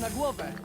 Na głowę!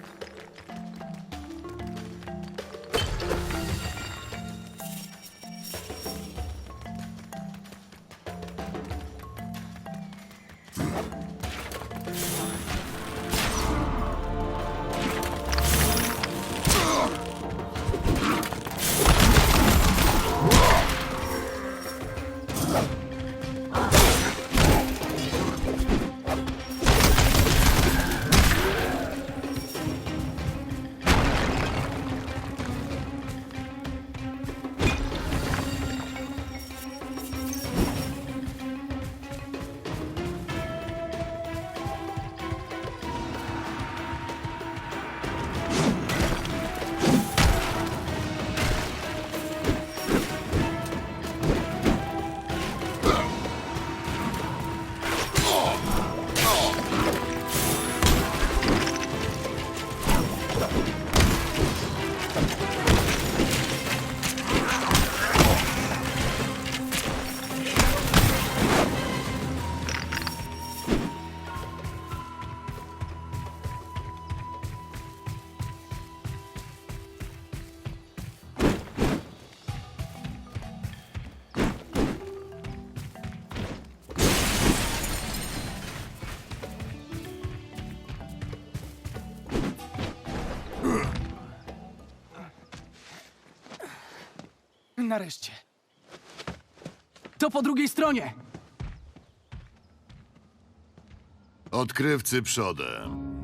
Nareszcie. To po drugiej stronie. Odkrywcy przodem.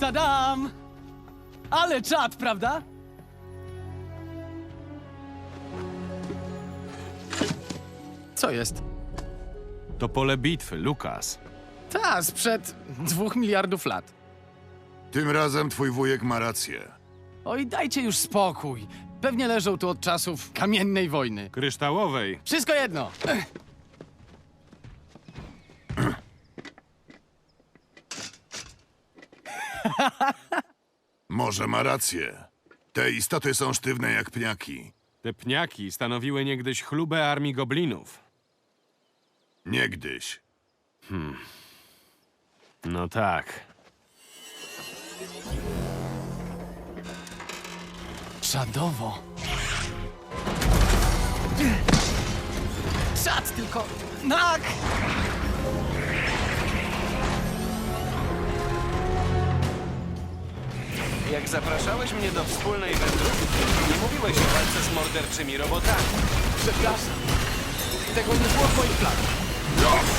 Tadam! Ale czad, prawda? Co jest? To pole bitwy, Lukas. Ta, sprzed dwóch miliardów lat. Tym razem twój wujek ma rację. Oj, dajcie już spokój. Pewnie leżą tu od czasów kamiennej wojny. Kryształowej. Wszystko jedno. Ech, Może ma rację. Te istoty są sztywne jak pniaki. Te pniaki stanowiły niegdyś chlubę armii goblinów. Niegdyś. No tak. Czadowo. Czad tylko... Nak! Jak zapraszałeś mnie do wspólnej wędrówki, nie mówiłeś o walce z morderczymi robotami. Przepraszam. Tego nie było w moich planach. Co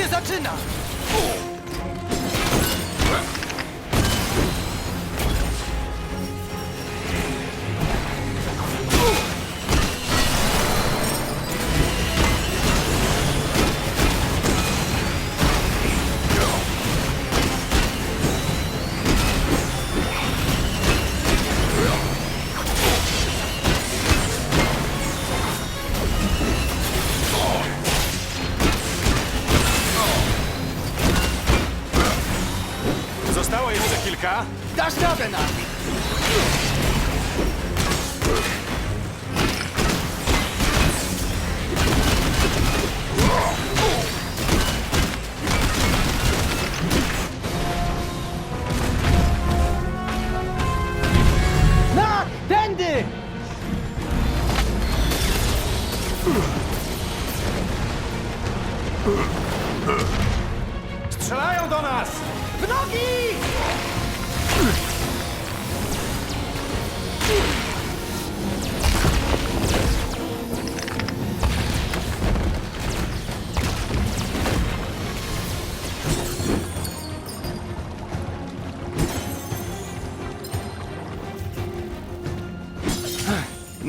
się zaczyna! Zostało jeszcze kilka. Dasz radę! Na!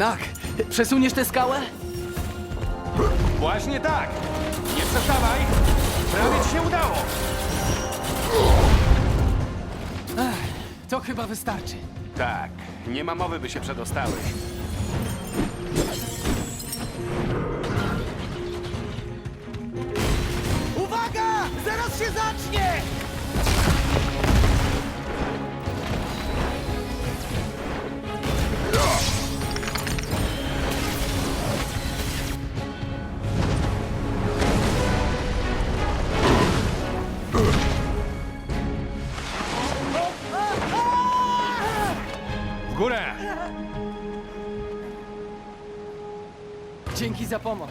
Nak, przesuniesz tę skałę? Właśnie tak! Nie przestawaj! Prawie ci się udało! To chyba wystarczy. Tak, nie ma mowy, by się przedostały. Dzięki za pomoc.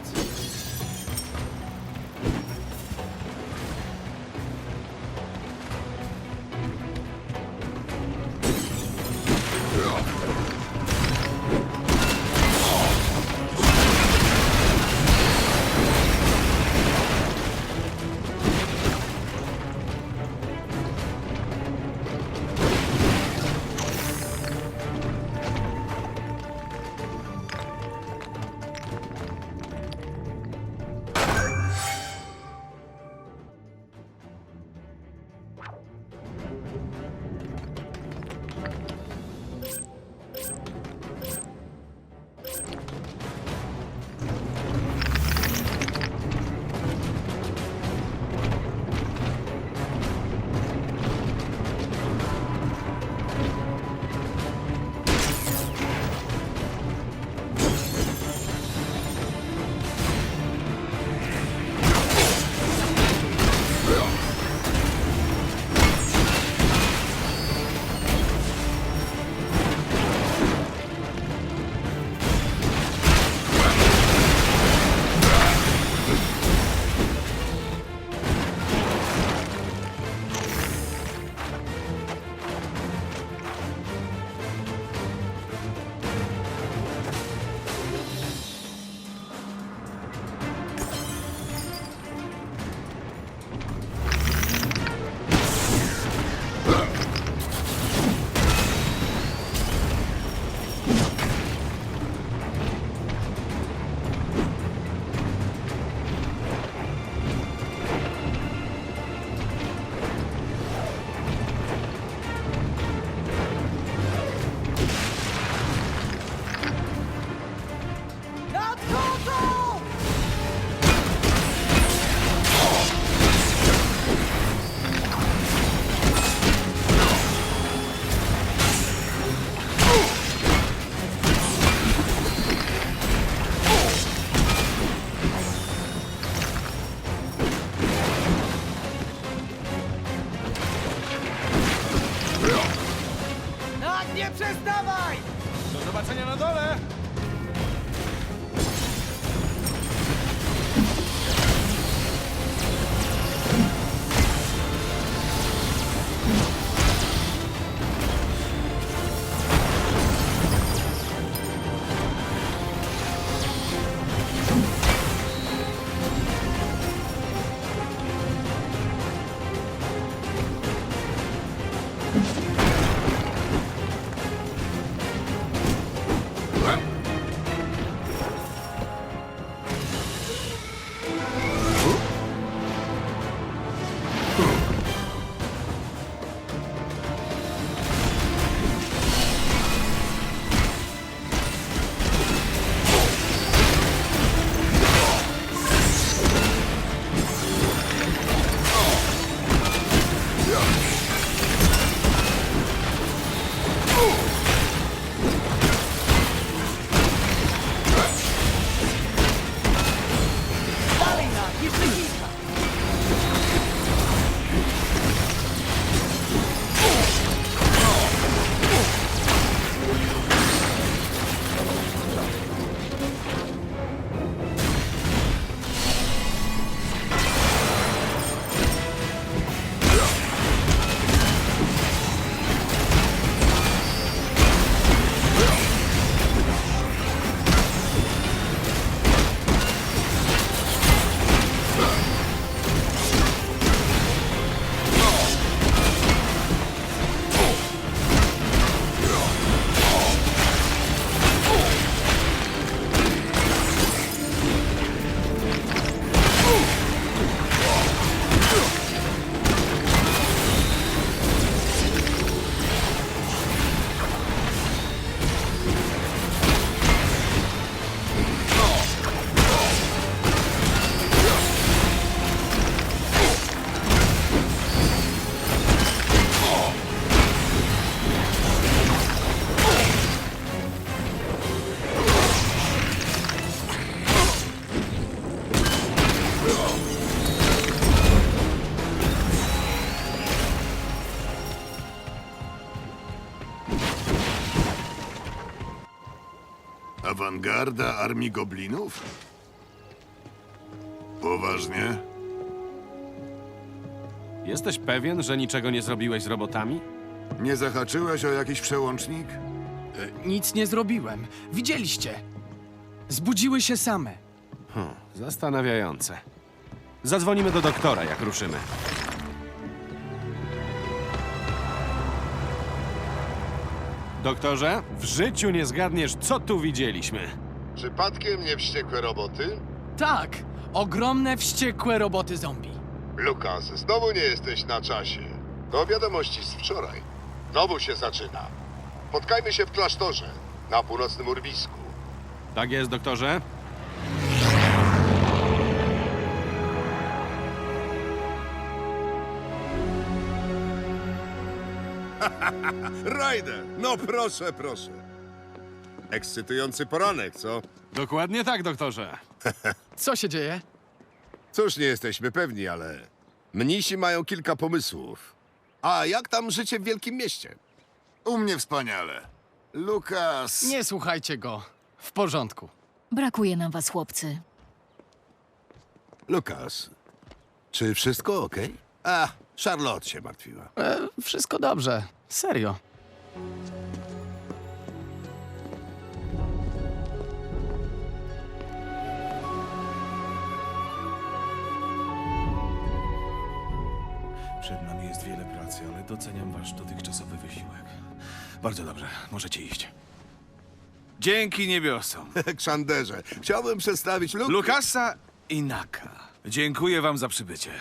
nie przestawaj! Do zobaczenia na dole! Awangarda armii goblinów? Poważnie? Jesteś pewien, że niczego nie zrobiłeś z robotami? Nie zahaczyłeś o jakiś przełącznik? Nic nie zrobiłem. Widzieliście. Zbudziły się same. Hm, zastanawiające. Zadzwonimy do doktora, jak ruszymy. Doktorze, w życiu nie zgadniesz, co tu widzieliśmy. Przypadkiem nie wściekłe roboty? Tak, ogromne, wściekłe roboty zombie. Lukas, znowu nie jesteś na czasie. To wiadomości z wczoraj. Znowu się zaczyna. Spotkajmy się w klasztorze, na północnym urwisku. Tak jest, doktorze? Ryder! No proszę, proszę. Ekscytujący poranek, co? Dokładnie tak, doktorze. Co się dzieje? Cóż, nie jesteśmy pewni, ale... Mnisi mają kilka pomysłów. A jak tam życie w wielkim mieście? U mnie wspaniale. Lukas. Nie słuchajcie go. W porządku. Brakuje nam was, chłopcy. Lukas, czy wszystko ok? A, Charlotte się martwiła. E, wszystko dobrze. Serio. Przed nami jest wiele pracy, ale doceniam wasz dotychczasowy wysiłek. Bardzo dobrze, możecie iść. Dzięki niebiosom. Kszanderze, chciałbym przedstawić Luk... Lukasa i Naka. Dziękuję wam za przybycie.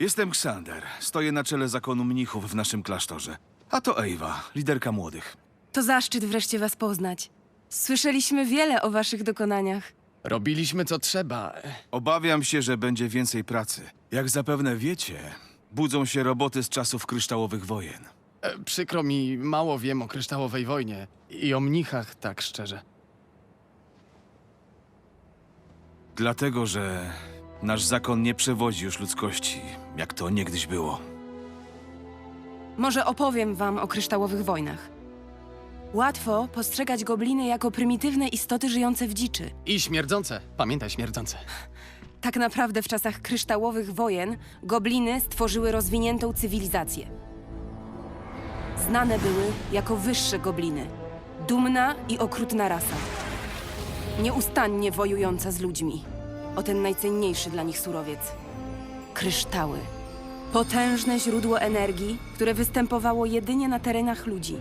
Jestem Ksander. Stoję na czele zakonu mnichów w naszym klasztorze. A to Ewa, liderka młodych. To zaszczyt wreszcie was poznać. Słyszeliśmy wiele o waszych dokonaniach. Robiliśmy co trzeba. Obawiam się, że będzie więcej pracy. Jak zapewne wiecie, budzą się roboty z czasów kryształowych wojen. E, przykro mi, mało wiem o kryształowej wojnie i o mnichach, tak szczerze. Dlatego, że nasz zakon nie przewodzi już ludzkości, jak to niegdyś było. Może opowiem wam o kryształowych wojnach. Łatwo postrzegać gobliny jako prymitywne istoty żyjące w dziczy. I śmierdzące. Pamiętaj, śmierdzące. Tak naprawdę w czasach kryształowych wojen gobliny stworzyły rozwiniętą cywilizację. Znane były jako wyższe gobliny. Dumna i okrutna rasa. Nieustannie wojująca z ludźmi. O ten najcenniejszy dla nich surowiec. Kryształy. Potężne źródło energii, które występowało jedynie na terenach ludzi.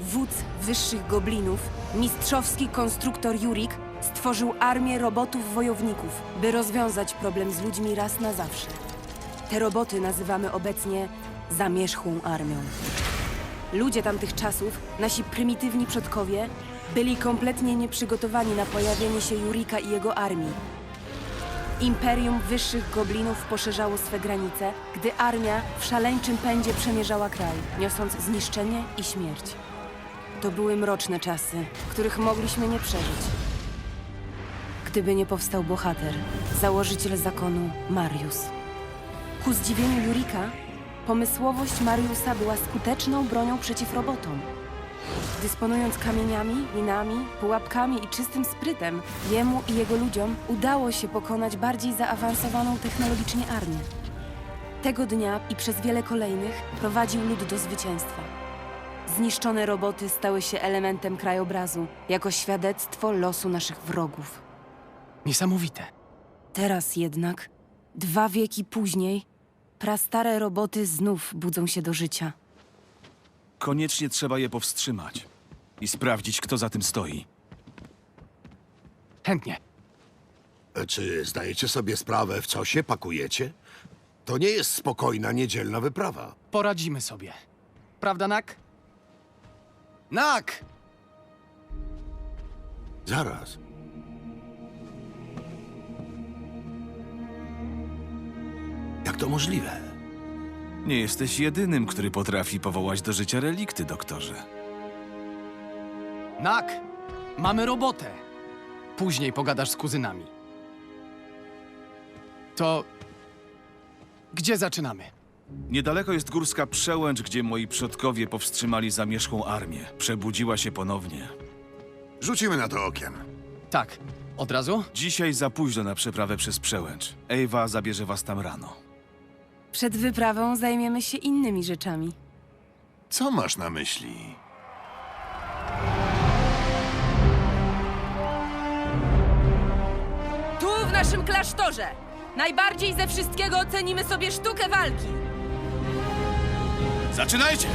Wódz wyższych goblinów, mistrzowski konstruktor Jurik, stworzył armię robotów wojowników, by rozwiązać problem z ludźmi raz na zawsze. Te roboty nazywamy obecnie zamierzchłą armią. Ludzie tamtych czasów, nasi prymitywni przodkowie, byli kompletnie nieprzygotowani na pojawienie się Jurika i jego armii. Imperium wyższych goblinów poszerzało swe granice, gdy armia w szaleńczym pędzie przemierzała kraj, niosąc zniszczenie i śmierć. To były mroczne czasy, których mogliśmy nie przeżyć. Gdyby nie powstał bohater, założyciel zakonu Marius. Ku zdziwieniu Jurika, pomysłowość Mariusa była skuteczną bronią przeciw robotom. Dysponując kamieniami, minami, pułapkami i czystym sprytem, jemu i jego ludziom udało się pokonać bardziej zaawansowaną technologicznie armię. Tego dnia i przez wiele kolejnych prowadził lud do zwycięstwa. Zniszczone roboty stały się elementem krajobrazu, jako świadectwo losu naszych wrogów. Niesamowite. Teraz jednak, dwa wieki później, prastare roboty znów budzą się do życia. Koniecznie trzeba je powstrzymać i sprawdzić, kto za tym stoi. Chętnie. Czy zdajecie sobie sprawę, w co się pakujecie? To nie jest spokojna, niedzielna wyprawa. Poradzimy sobie. Prawda, Nak? Nak! Zaraz. Jak to możliwe? Nie jesteś jedynym, który potrafi powołać do życia relikty, doktorze. Nak! Mamy robotę. Później pogadasz z kuzynami. To... Gdzie zaczynamy? Niedaleko jest górska przełęcz, gdzie moi przodkowie powstrzymali zamierzchłą armię. Przebudziła się ponownie. Rzucimy na to okiem. Tak. Od razu? Dzisiaj za późno na przeprawę przez przełęcz. Ewa zabierze was tam rano. Przed wyprawą zajmiemy się innymi rzeczami. Co masz na myśli? Tu, w naszym klasztorze, najbardziej ze wszystkiego ocenimy sobie sztukę walki. Zaczynajcie!